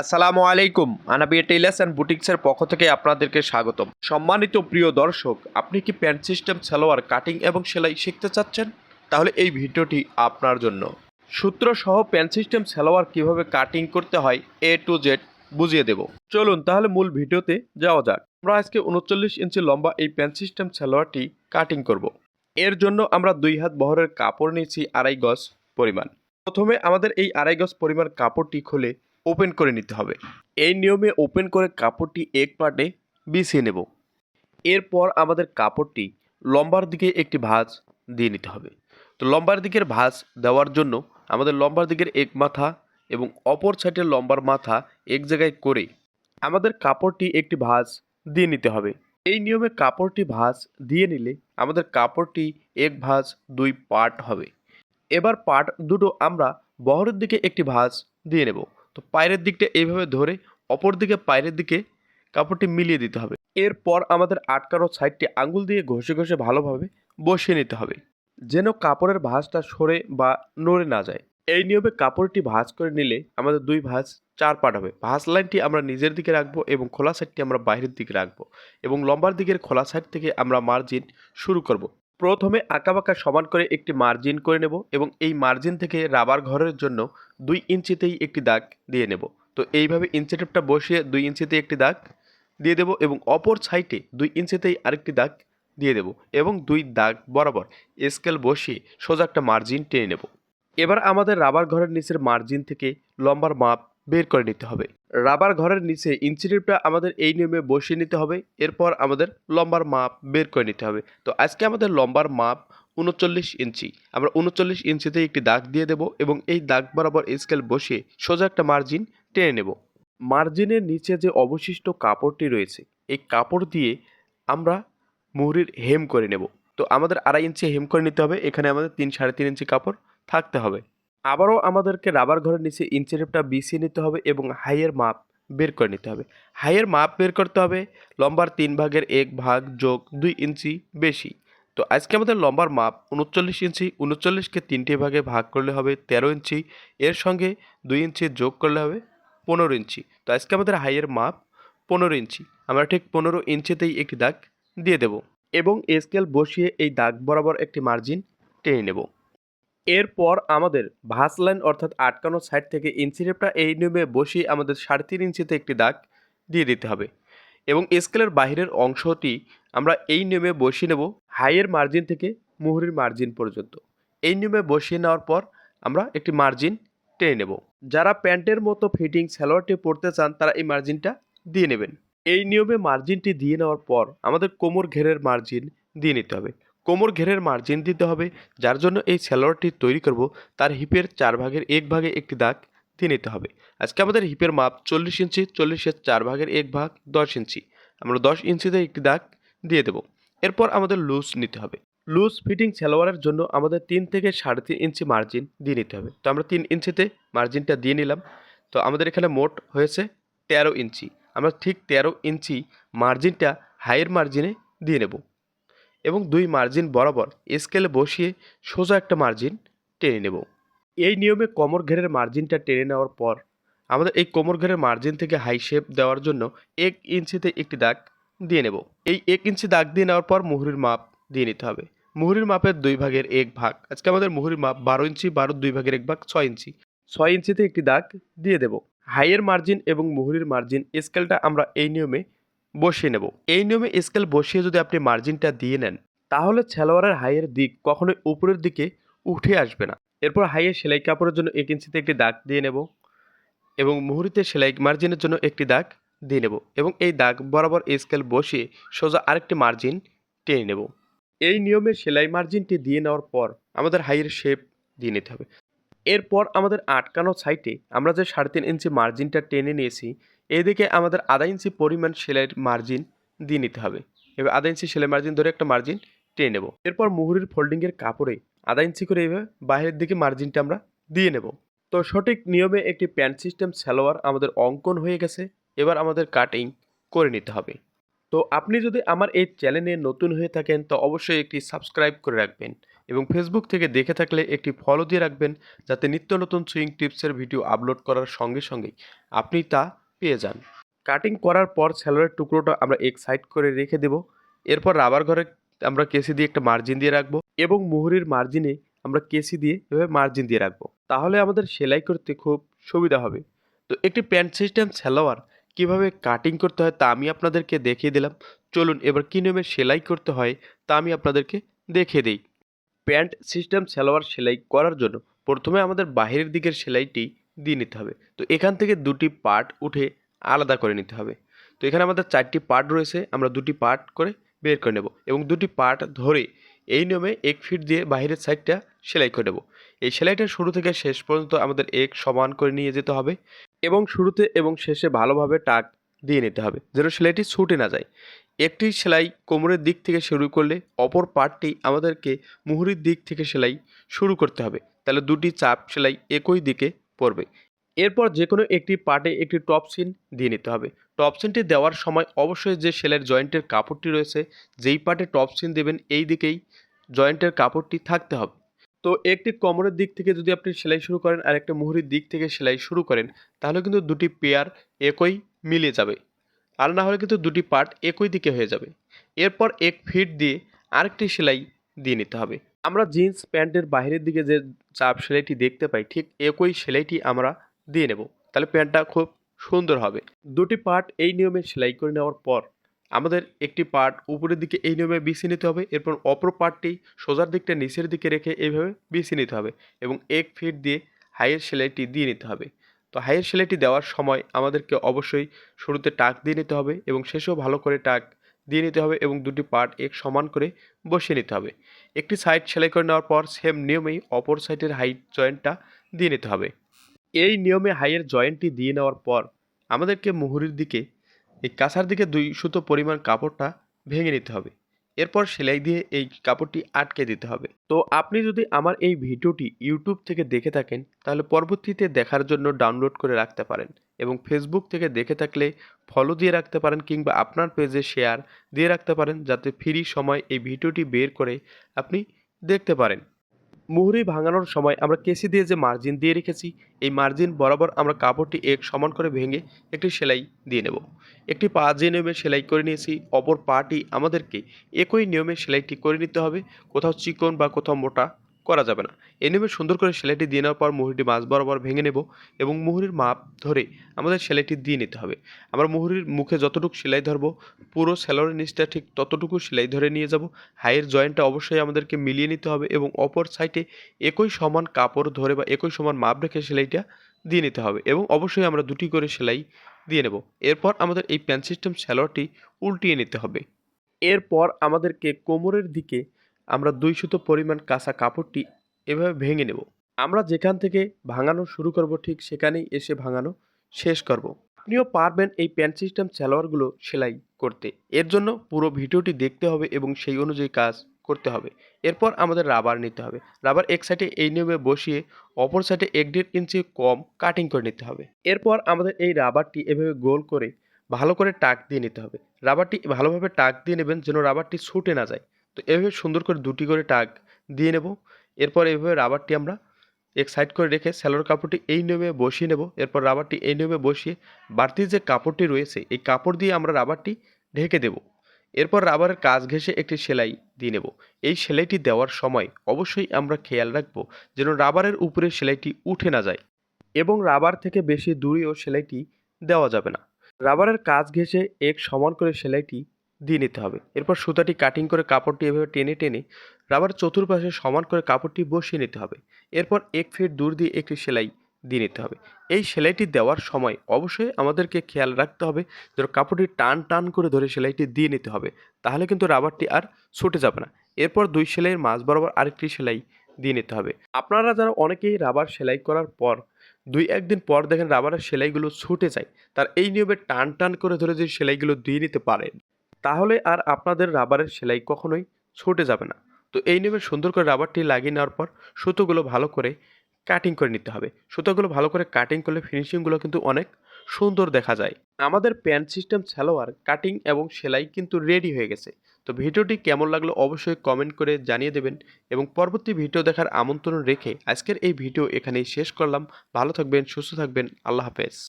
আসসালামু আলাইকুম, Anabia tailors and বুটিক্সের পক্ষ থেকে আপনাদেরকে স্বাগতম। সম্মানিত প্রিয় দর্শক, আপনি কি প্যান্ট সিস্টেম, সালোয়ার, কাটিং এবং সেলাই শিখতে চাচ্ছেন? তাহলে এই ভিডিওটি আপনার জন্য। সূত্র সহ প্যান্ট সিস্টেম, সালোয়ার কীভাবে কাটিং করতে হয়, এ টু জেড বুঝিয়ে দেব। চলুন তাহলে মূল ভিডিওতে যাওয়া যাক। আমরা আজকে উনচল্লিশ ইঞ্চি লম্বা এই প্যান্ট সিস্টেম, সালোয়ারটি কাটিং করব। এর জন্য আমরা দুই হাত বহরের কাপড় নিয়েছি আড়াই গজ পরিমাণ। প্রথমে আমাদের এই আড়াই গজ পরিমাণ কাপড়টি খুলে ওপেন করে নিতে হবে। এই নিয়মে ওপেন করে কাপড়টি এক পার্টে বিছিয়ে নেব। এরপর আমাদের কাপড়টি লম্বার দিকে একটি ভাঁজ দিয়ে নিতে হবে। তো লম্বার দিকের ভাঁজ দেওয়ার জন্য আমাদের লম্বার দিকের এক মাথা এবং অপর সাইডের লম্বার মাথা এক জায়গায় করে আমাদের কাপড়টি একটি ভাঁজ দিয়ে নিতে হবে। এই নিয়মে কাপড়টি ভাঁজ দিয়ে নিলে আমাদের কাপড়টি এক ভাঁজ, দুই পার্ট হবে। এবার পার্ট দুটো আমরা বহরের দিকে একটি ভাঁজ দিয়ে নেব। তো পায়ের দিকটা এইভাবে ধরে অপর দিকে পায়ের দিকে কাপড়টি মিলিয়ে দিতে হবে। এরপর আমাদের আটকানো সাইডটি আঙ্গুল দিয়ে ঘষে ঘষে ভালোভাবে বসিয়ে নিতে হবে, যেন কাপড়ের ভাঁজটা সরে বা নড়ে না যায়। এই নিয়মে কাপড়টি ভাঁজ করে নিলে আমাদের দুই ভাঁজ চার পাট হবে। ভাঁজ লাইনটি আমরা নিজের দিকে রাখব এবং খোলা সাইডটি আমরা বাইরের দিকে রাখব এবং লম্বার দিকের খোলা সাইড থেকে আমরা মার্জিন শুরু করব। প্রথমে আঁকাবাঁকা সমান করে একটি মার্জিন করে নেব এবং এই মার্জিন থেকে রাবার ঘরের জন্য দুই ইঞ্চিতেই একটি দাগ দিয়ে নেব। তো এইভাবে ইঞ্চি বসিয়ে দুই ইঞ্চিতে একটি দাগ দিয়ে দেব এবং অপর সাইডে দুই ইঞ্চিতেই আরেকটি দাগ দিয়ে দেব এবং দুই দাগ বরাবর স্কেল বসিয়ে সোজা একটা মার্জিন টেনে নেব। এবার আমাদের রাবার ঘরের নিচের মার্জিন থেকে লম্বার মাপ বের করে নিতে হবে। রাবার ঘরের নিচে ইঞ্চি টেপটা আমাদের এই নিয়মে বসিয়ে নিতে হবে। এরপর আমাদের লম্বার মাপ বের করে নিতে হবে। তো আজকে আমাদের লম্বার মাপ উনচল্লিশ ইঞ্চি। আমরা উনচল্লিশ ইঞ্চিতে একটি দাগ দিয়ে দেব এবং এই দাগ বরাবর স্কেল বসিয়ে সোজা একটা মার্জিন টেনে নেব। মার্জিনের নিচে যে অবশিষ্ট কাপড়টি রয়েছে, এই কাপড় দিয়ে আমরা মুহুরির হেম করে নেব। তো আমাদের আড়াই ইঞ্চি হেম করে নিতে হবে। এখানে আমাদের তিন সাড়ে তিন ইঞ্চি কাপড় থাকতে হবে। আবারও আমাদেরকে রাবার ঘরের নিচে ইঞ্চি রেপটা বিছিয়ে নিতে হবে এবং হাইয়ের মাপ বের করে নিতে হবে। হাইয়ের মাপ বের করতে হবে, লম্বার তিন ভাগের এক ভাগ যোগ দুই ইঞ্চি বেশি। তো আজকে আমাদের লম্বার মাপ উনচল্লিশ ইঞ্চি উনচল্লিশকে তিনটি ভাগে ভাগ করলে হবে তেরো ইঞ্চি এর সঙ্গে দুই ইঞ্চি যোগ করলে হবে পনেরো ইঞ্চি তো আজকে আমাদের হাইয়ের মাপ পনেরো ইঞ্চি আমরা ঠিক পনেরো ইঞ্চিতেই একটি দাগ দিয়ে দেব এবং স্কেল বসিয়ে এই দাগ বরাবর একটি মার্জিন টেনে নেব। এরপর আমাদের ভাঁজ লাইন অর্থাৎ আটকানো সাইড থেকে ইঞ্চি রেপটা এই নিয়মে বসিয়ে আমাদের সাড়ে তিন ইঞ্চিতে একটি দাগ দিয়ে দিতে হবে। এবং স্কেলের বাহিরের অংশটি আমরা এই নিয়মে বসিয়ে নেব হাইয়ের মার্জিন থেকে মুহুরির মার্জিন পর্যন্ত। এই নিয়মে বসিয়ে নেওয়ার পর আমরা একটি মার্জিন টেনে নেব। যারা প্যান্টের মতো ফিটিং স্যালোয়ারটি পরতে চান তারা এই মার্জিনটা দিয়ে নেবেন। এই নিয়মে মার্জিনটি দিয়ে নেওয়ার পর আমাদের কোমর ঘেরের মার্জিন দিয়ে নিতে হবে। কোমর ঘেরের মার্জিন দিতে হবে, যার জন্য এই সালোয়ারটি তৈরি করব। তার হিপের চার ভাগের এক ভাগে একটি দাগ দিয়ে নিতে হবে। আজকে আমাদের হিপের মাপ চল্লিশ ইঞ্চি চল্লিশের চার ভাগের এক ভাগ দশ ইঞ্চি। আমরা দশ ইঞ্চিতে একটি দাগ দিয়ে দেব। এরপর আমাদের লুজ নিতে হবে। লুজ ফিটিং সালোয়ারের জন্য আমাদের তিন থেকে সাড়ে তিন ইঞ্চি মার্জিন দিয়ে নিতে হবে। তো আমরা তিন ইঞ্চিতে মার্জিনটা দিয়ে নিলাম। তো আমাদের এখানে মোট হয়েছে তেরো ইঞ্চি। আমরা ঠিক তেরো ইঞ্চি মার্জিনটা হাইয়ের মার্জিনে দিয়ে নেব। এবং দুই মার্জিন বরাবর স্কেলে বসিয়ে সোজা একটা মার্জিন টেনে নেব। এই নিয়মে কোমর ঘেরের মার্জিনটা টেনে নেওয়ার পর আমাদের এই কোমর ঘেরের মার্জিন থেকে হাই শেপ দেওয়ার জন্য এক ইঞ্চিতে একটি দাগ দিয়ে নেব। এই এক ইঞ্চি দাগ দিয়ে নেওয়ার পর মুহুরির মাপ দিয়ে নিতে হবে। মুহুরির মাপের দুই ভাগের এক ভাগ। আজকে আমাদের মুহুরির মাপ বারো ইঞ্চি, বারো দুই ভাগের এক ভাগ, ছয় ইঞ্চি। ছয় ইঞ্চিতে একটি দাগ দিয়ে দেব। হাইয়ের মার্জিন এবং মুহুরির মার্জিন স্কেলটা আমরা এই নিয়মে বসিয়ে নেব। এই নিয়মে স্কেল বসিয়ে যদি আপনি মার্জিনটা দিয়ে নেন, তাহলে সালোয়ারের হাইয়ের দিক কখনোই উপরের দিকে উঠে আসবে না। এরপর হাইয়ের সেলাই কাপড়ের জন্য এক ইঞ্চিতে একটি দাগ দিয়ে নেব এবং মুহুরিতে সেলাই মার্জিনের জন্য একটি দাগ দিয়ে নেব এবং এই দাগ বরাবর স্কেল বসিয়ে সোজা আরেকটি মার্জিন টেনে নেব। এই নিয়মে সেলাই মার্জিনটি দিয়ে নেওয়ার পর আমাদের হাইয়ের শেপ দিয়ে নিতে হবে। এরপর আমাদের আটকানো সাইটে আমরা যে সাড়ে তিন ইঞ্চি মার্জিনটা টেনে নিয়েছি এদিকে আমাদের আধা ইঞ্চি পরিমাণ সেলাইয়ের মার্জিন দিয়ে নিতে হবে। এবার আধা ইঞ্চি সেলাই মার্জিন ধরে একটা মার্জিন টেনে নেব। এরপর মুহুরির ফোল্ডিংয়ের কাপড়ে আধা ইঞ্চি করে এইভাবে বাইরের দিকে মার্জিনটা আমরা দিয়ে নেব। তো সঠিক নিয়মে একটি প্যান্ট সিস্টেম সালোয়ার আমাদের অঙ্কন হয়ে গেছে। এবার আমাদের কাটিং করে নিতে হবে। তো আপনি যদি আমার এই চ্যানেলে নতুন হয়ে থাকেন, তো অবশ্যই একটি সাবস্ক্রাইব করে রাখবেন এবং ফেসবুক থেকে দেখে থাকলে একটি ফলো দিয়ে রাখবেন, যাতে নিত্য নতুন সুইং টিপসের ভিডিও আপলোড করার সঙ্গে সঙ্গেই আপনি তা পেয়ে যান। কাটিং করার পর স্যালোয়ারের টুকরোটা আমরা এক সাইড করে রেখে দেব। এরপর রাবার ঘরে আমরা কেসি দিয়ে একটা মার্জিন দিয়ে রাখব এবং মুহুরির মার্জিনে আমরা কেসি দিয়ে এভাবে মার্জিন দিয়ে রাখব। তাহলে আমাদের সেলাই করতে খুব সুবিধা হবে। তো একটি প্যান্ট সিস্টেম সালোয়ার কীভাবে কাটিং করতে হয় তা আমি আপনাদেরকে দেখিয়ে দিলাম। চলুন এবার কী নিয়মে সেলাই করতে হয় তা আমি আপনাদেরকে দেখিয়ে দিই। প্যান্ট সিস্টেম সালোয়ার সেলাই করার জন্য প্রথমে আমাদের বাহিরের দিকের সেলাইটি দিয়ে নিতে হবে। তো এখান থেকে দুটি পার্ট উঠে আলাদা করে নিতে হবে। তো এখানে আমাদের চারটি পার্ট রয়েছে, আমরা দুটি পার্ট করে বের করে নেব এবং দুটি পার্ট ধরে এই নিয়মে এক ফিট দিয়ে বাইরের সাইডটা সেলাই করে নেব। এই সেলাইটা শুরু থেকে শেষ পর্যন্ত আমাদের এক সমান করে নিয়ে যেতে হবে এবং শুরুতে এবং শেষে ভালোভাবে টাক দিয়ে নিতে হবে যেন সেলাইটি ছুটে না যায়। একটি সেলাই কোমরের দিক থেকে শুরু করলে অপর পার্টটি আমাদেরকে মুহুরির দিক থেকে সেলাই শুরু করতে হবে। তাহলে দুটি চাপ সেলাই একই দিকে পড়বে। এরপর যে কোনো একটি পার্টে একটি টপ সিন দিয়ে নিতে হবে। টপ সিনটি দেওয়ার সময় অবশ্যই যে সেলাইয়ের জয়েন্টের কাপড়টি রয়েছে, যেই পার্টে টপ সিন দেবেন, এই দিকেই জয়েন্টের কাপড়টি থাকতে হবে। তো একটি কোমরের দিক থেকে যদি আপনি সেলাই শুরু করেন আর একটা মুহুরির দিক থেকে সেলাই শুরু করেন, তাহলে কিন্তু দুটি পেয়ার একই মিলে যাবে। আর না হলে কিন্তু দুটি পার্ট একই দিকে হয়ে যাবে। এরপর এক ফিট দিয়ে আরেকটি সেলাই দিয়ে নিতে হবে। আমরা জিন্স প্যান্টের বাইরের দিকে যে চাপ সেলাইটি দেখতে পাই, ঠিক একই সেলাইটি আমরা দিয়ে নেব। তাহলে প্যান্টটা খুব সুন্দর হবে। দুটি পার্ট এই নিয়মে সেলাই করে নেওয়ার পর আমাদের একটি পার্ট উপরের দিকে এই নিয়মে বিছিয়ে নিতে হবে, এরপর অপর পার্টটি সোজার দিকটা নিচের দিকে রেখে এইভাবে বিছিয়ে নিতে হবে এবং এক ফিট দিয়ে হাইয়ের সেলাইটি দিয়ে নিতে হবে। তো হাইয়ের সেলাইটি দেওয়ার সময় আমাদেরকে অবশ্যই শুরুতে টাক দিয়ে নিতে হবে এবং শেষেও ভালো করে টাক দিয়ে নিতে হবে এবং দুটি পার্ট এক সমান করে বসিয়ে নিতে হবে। একটি সাইড সেলাই করে নেওয়ার পর সেম নিয়মেই অপর সাইডের হাইট জয়েন্টটা দিয়ে নিতে হবে। এই নিয়মে হাইয়ের জয়েন্টটি দিয়ে নেওয়ার পর আমাদেরকে মুহুরির দিকে, এই কাঁচার দিকে দুই সুতো পরিমাণ কাপড়টা ভেঙে নিতে হবে। এরপর সেলাই দিয়ে এই কাপড়টি আটকে দিতে হবে। তো আপনি যদি আমার এই ভিডিওটি ইউটিউব থেকে দেখে থাকেন, তাহলে পরবর্তীতে দেখার জন্য ডাউনলোড করে রাখতে পারেন। এবং ফেসবুক থেকে দেখে থাকলে ফলো দিয়ে রাখতে পারেন কিংবা আপনার পেজে শেয়ার দিয়ে রাখতে পারেন যাতে ফ্রি সময় এই ভিডিওটি বের করে আপনি দেখতে পারেন। মুহুরি ভাঙানোর সময় আমরা কেসি দিয়ে যে মার্জিন দিয়ে রেখেছি, এই মার্জিন বরাবর আমরা কাপড়টি এক সমান করে ভেঙে একটি সেলাই দিয়ে নেব। একটি পা যে নিয়মে সেলাই করে নিয়েছি, অপর পাটি আমাদেরকে একই নিয়মে সেলাইটি করে নিতে হবে। কোথাও চিকন বা কোথাও মোটা করা যাবে না। এই নিয়মে সুন্দর করে সেলাইটি দিয়ে নেওয়ার পর মুহুরিটি মাছ বরাবর ভেঙে নেব এবং মুহুরির মাপ ধরে আমাদের সেলাইটি দিয়ে নিতে হবে। আমরা মুহুরির মুখে যতটুকু সেলাই ধরবো, পুরো স্যালোয়ারের নিচটা ঠিক ততটুকু সেলাই ধরে নিয়ে যাব। হাইয়ের জয়েন্টটা অবশ্যই আমাদেরকে মিলিয়ে নিতে হবে এবং অপর সাইডে একই সমান কাপড় ধরে বা একই সমান মাপ রেখে সেলাইটা দিয়ে নিতে হবে এবং অবশ্যই আমরা দুটি করে সেলাই দিয়ে নেব। এরপর আমাদের এই প্যান সিস্টেম স্যালোয়ারটি উল্টিয়ে নিতে হবে। এরপর আমাদেরকে কোমরের দিকে আমরা দুই সুতো পরিমাণ কাঁচা কাপড়টি এভাবে ভেঙে নেব। আমরা যেখান থেকে ভাঙানো শুরু করব, ঠিক সেখানেই এসে ভাঙানো শেষ করব। আপনিও পারবেন এই প্যান্ট সিস্টেম সালোয়ারগুলো সেলাই করতে। এর জন্য পুরো ভিডিওটি দেখতে হবে এবং সেই অনুযায়ী কাজ করতে হবে। এরপর আমাদের রাবার নিতে হবে। রাবার এক সাইডে এই নিয়মে বসিয়ে অপর সাইডে এক দেড় ইঞ্চি কম কাটিং করে নিতে হবে। এরপর আমাদের এই রাবারটি এভাবে গোল করে ভালো করে টাক দিয়ে নিতে হবে। রাবারটি ভালোভাবে টাক দিয়ে নেবেন যেন রাবারটি ছুটে না যায়। তো এভাবে সুন্দর করে দুটি করে টাক দিয়ে নেব। এরপর এইভাবে রাবারটি আমরা এক সাইড করে রেখে স্যালোর কাপড়টি এই নিয়মে বসিয়ে নেব। এরপর রাবারটি এই নিয়মে বসিয়ে বাড়তি যে কাপড়টি রয়েছে, এই কাপড় দিয়ে আমরা রাবারটি ঢেকে দেব। এরপর রাবারের কাজ ঘেঁষে একটি সেলাই দিয়ে নেব। এই সেলাইটি দেওয়ার সময় অবশ্যই আমরা খেয়াল রাখব যেন রাবারের উপরে সেলাইটি উঠে না যায় এবং রাবার থেকে বেশি দূরেও সেলাইটি দেওয়া যাবে না। রাবারের কাজ ঘেঁষে এক সমান করে সেলাইটি দিয়ে নিতে হবে। এরপর সুতাটি কাটিং করে কাপড়টি এভাবে টেনে টেনে রাবার চতুর্পাশে সমান করে কাপড়টি বসিয়ে নিতে হবে। এরপর এক ফিট দূর দিয়ে একটি সেলাই দিয়ে নিতে হবে। এই সেলাইটি দেওয়ার সময় অবশ্যই আমাদেরকে খেয়াল রাখতে হবে যেন কাপড়টি টান টান করে ধরে সেলাইটি দিয়ে নিতে হবে, তাহলে কিন্তু রাবারটি আর ছুটে যাবে না। এরপর দুই সেলাইয়ের মাঝ বরাবর আরেকটি সেলাই দিয়ে নিতে হবে। আপনারা যারা অনেকেই রাবার সেলাই করার পর দুই একদিন পর দেখেন রাবারের সেলাইগুলো ছুটে যায়, তার এই নিয়মে টান টান করে ধরে যদি সেলাইগুলো দিয়ে নিতে পারেন। তাহলে আর আপনাদের রাবারের সেলাই কখনোই ছুটে যাবে না। তো এই নিয়মে সুন্দর করে রাবারটি লাগিয়ে নেওয়ার পর সুতোগুলো ভালো করে কাটিং করে নিতে হবে। সুতোগুলো ভালো করে কাটিং করলে ফিনিশিংগুলো কিন্তু অনেক সুন্দর দেখা যায়। আমাদের প্যান্ট সিস্টেম সালোয়ার কাটিং এবং সেলাই কিন্তু রেডি হয়ে গেছে। তো ভিডিওটি কেমন লাগল অবশ্যই কমেন্ট করে জানিয়ে দেবেন এবং পরবর্তী ভিডিও দেখার আমন্ত্রণ রেখে আজকের এই ভিডিও এখানেই শেষ করলাম। ভালো থাকবেন, সুস্থ থাকবেন, আল্লাহ হাফেজ।